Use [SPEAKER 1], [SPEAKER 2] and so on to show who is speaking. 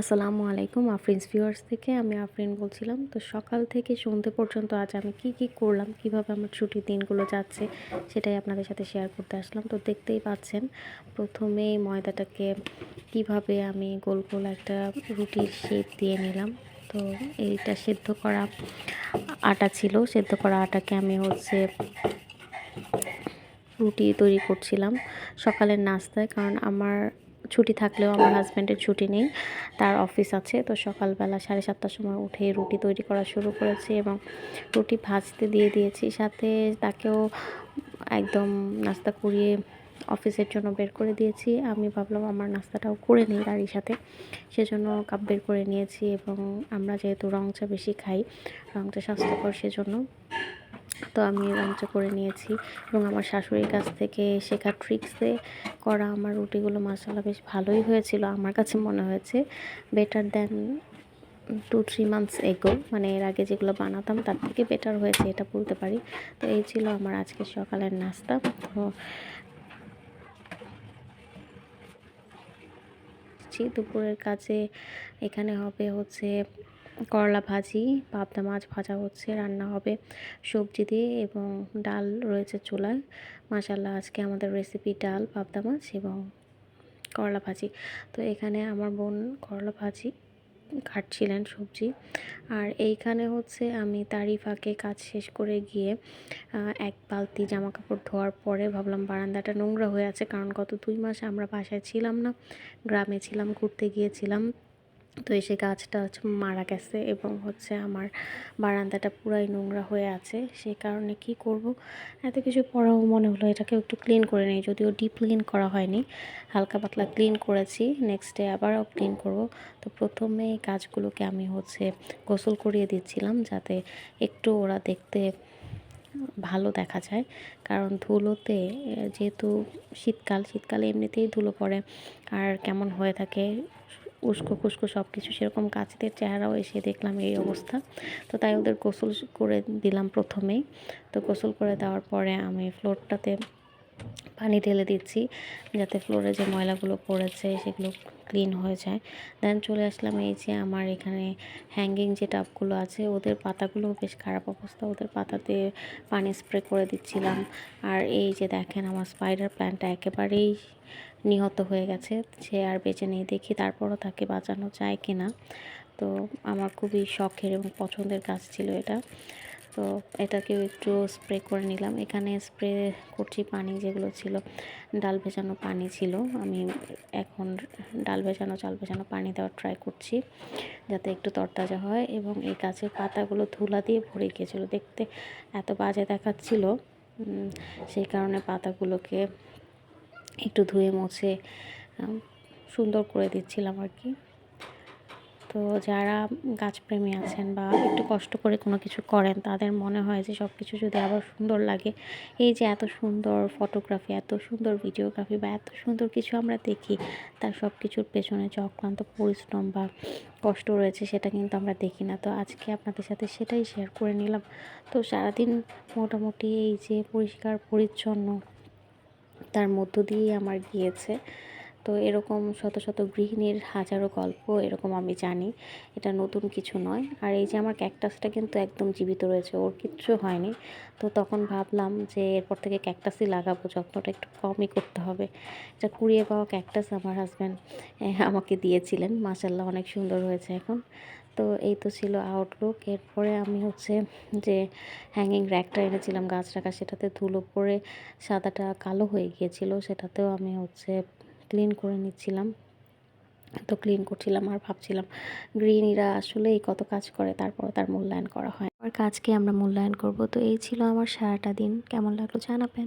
[SPEAKER 1] আসসালামু আলাইকুম, আফরিনস ভিউয়ার্স থেকে আমি আফরিন বলছিলাম। তো সকাল থেকে সন্ধে পর্যন্ত আজ আমি কি কি করলাম, কীভাবে আমার ছুটির দিনগুলো যাচ্ছে সেটাই আপনাদের সাথে শেয়ার করতে আসলাম। তো দেখতেই পাচ্ছেন, প্রথমে ময়দাটাকে কীভাবে আমি গোল গোল একটা রুটির শেপ দিয়ে নিলাম। তো এইটা সেদ্ধ করা আটা ছিল, সেদ্ধ করা আটাকে আমি হচ্ছে রুটি তৈরি করছিলাম সকালের নাস্তায়। কারণ আমার ছুটি থাকলেও আমার হাজব্যান্ডের ছুটি নেই, তার অফিস আছে। তো সকালবেলা সাড়ে সাতটার সময় উঠে রুটি তৈরি করা শুরু করেছি এবং রুটি ভাজতে দিয়ে দিয়েছি। সাথে তাকেও একদম নাস্তা করিয়ে অফিসের জন্য বের করে দিয়েছি। আমি ভাবলাম আমার নাস্তাটাও করে নিই গাড়ির সাথে। সেজন্য কাপ বের করে নিয়েছি এবং আমরা যেহেতু রং চা বেশি খাই রং চা স্বাস্থ্যকর সেজন্য তো আমি লাঞ্চ করে নিয়েছি এবং আমার শাশুড়ির কাছ থেকে শেখা ট্রিক্সে করা আমার রুটিগুলো মশলা বেশ ভালোই হয়েছিল। আমার কাছে মনে হয়েছে better than two three months ago মানে এর আগে যেগুলো বানাতাম তার থেকে বেটার হয়েছে, এটা বলতে পারি। তো এই ছিল আমার আজকে সকালের নাস্তা। তো দুপুরের কাজে এখানে হবে হচ্ছে করলা ভাজি, পাবদা মাছ ভাজা হচ্ছে, রান্না হবে সবজি দিয়ে এবং ডাল রয়েছে চুলায়। মাসাল্লাহ আজকে আমাদের রেসিপি ডাল, পাবদা মাছ এবং করলা ভাজি। তো এখানে আমার বোন করলা ভাজি কাটছিলেন সবজি। আর এইখানে হচ্ছে আমি তারই ফাঁকে কাজ শেষ করে গিয়ে এক বালতি জামা কাপড় ধোয়ার পরে ভাবলাম বারান্দাটা নোংরা হয়ে আছে কারণ গত দুই মাস আমরা বাসায় ছিলাম না, গ্রামে ছিলাম, ঘুরতে গিয়েছিলাম। তো এসে গাছটা হচ্ছে মারা গেছে এবং হচ্ছে আমার বারান্দাটা পুরাই নোংরা হয়ে আছে। সেই কারণে কি করব? এত কিছু পড়াও মনে হলো, এটাকে একটু ক্লিন করে নিই, যদিও ডিপ ক্লিন করা হয়নি। হালকা পাতলা ক্লিন করেছি নেক্সট ডে আবারও ক্লিন করব। তো প্রথমে গাছগুলোকে আমি হচ্ছে গোসল করিয়ে দিচ্ছিলাম যাতে একটু ওরা দেখতে ভালো দেখা যায়। কারণ ধুলোতে, যেহেতু শীতকাল, শীতকালে এমনিতেই ধুলো পড়ে, আর কেমন হয়ে থাকে উস্কো খুস্কো সব কিছু সেরকম গাছদের চেহারাও এসে দেখলাম এই অবস্থা। তো তাই ওদের গোসল করে দিলাম প্রথমেই। তো গোসল করে দেওয়ার পরে আমি ফ্লোরটাতে পানি ঢেলে দিচ্ছি যাতে ফ্লোরে যে ময়লাগুলো পড়েছে সেগুলো ক্লিন হয়ে যায়। দেন চলে আসলাম এই যে আমার এখানে হ্যাঙ্গিং যে টাবগুলো আছে, ওদের পাতাগুলো বেশ খারাপ অবস্থা। ওদের পাতাতে পানি স্প্রে করে দিচ্ছিলাম। আর এই যে দেখেন আমার স্পাইডার প্ল্যান্টটা একেবারেই নিহত হয়ে গেছে। সে আর বেঁচে নেই দেখি তারপরও তাকে বাঁচানো যায় কি না তো আমার খুবই শখের এবং পছন্দের কাজ ছিল এটা। তো এটাকেও একটু স্প্রে করে নিলাম। এখানে স্প্রে করছি পানি যেগুলো ছিল, ডাল ভেজানো পানি ছিল। আমি এখন ডাল ভেজানো, চাল ভেজানো পানি দেওয়ার ট্রাই করছি যাতে একটু তরতাজা হয় এবং এই গাছের পাতাগুলো ধুলা দিয়ে ভরে গিয়েছিল। দেখতে এত বাজে দেখাচ্ছিল। সেই কারণে পাতাগুলোকে একটু ধুয়ে মুছে সুন্দর করে দিচ্ছিলাম আর কি। তো যারা গাছপ্রেমী আছেন বা একটু কষ্ট করে কোনো কিছু করেন, তাদের মনে হয় যে সব কিছু যদি আবার সুন্দর লাগে, এই যে এত সুন্দর ফটোগ্রাফি এত সুন্দর ভিডিওগ্রাফি বা এত সুন্দর কিছু আমরা দেখি, তার সব কিছুর পেছনে যে অক্লান্ত পরিশ্রম বা কষ্ট রয়েছে সেটা কিন্তু আমরা দেখি না। তো আজকে আপনাদের সাথে সেটাই শেয়ার করে নিলাম। তো সারাদিন মোটামুটি এই যে পরিষ্কার, পরিচ্ছন্ন তার মধ্য দিয়েই আমার গিয়েছে। তো এরকম শত শত গৃহিণীর হাজারো গল্প এরকম আমি জানি। এটা নতুন কিছু নয়। আর এই যে আমার ক্যাকটাসটা কিন্তু একদম জীবিত রয়েছে, ওর কিচ্ছু হয়নি। তো তখন ভাবলাম যে এরপর থেকে ক্যাকটাসই লাগাবো, যত্নটা একটু কমই করতে হবে। এটা কুড়িয়ে পাওয়া ক্যাকটাস আমার হাজব্যান্ড আমাকে দিয়েছিলেন। মাসাল্লাহ অনেক সুন্দর হয়েছে এখন। তো এই তো ছিল আউটলুক এরপরে আমি হচ্ছে যে হ্যাঙ্গিং র্যাকটা এনেছিলাম গাছ রাখা, সেটাতে ধুলো পড়ে সাদাটা কালো হয়ে গিয়েছিল, সেটাতেও আমি হচ্ছে ক্লিন করে নিচ্ছিলাম। তো ক্লিন করছিলাম আর ভাবছিলাম গৃহিণীরা আসলেই কত কাজ করে তারপর তার মূল্যায়ন করা হয়। আর কাজকে আমরা মূল্যায়ন করব। তো এই ছিল আমার সারাটা দিন। কেমন লাগল জানাবেন।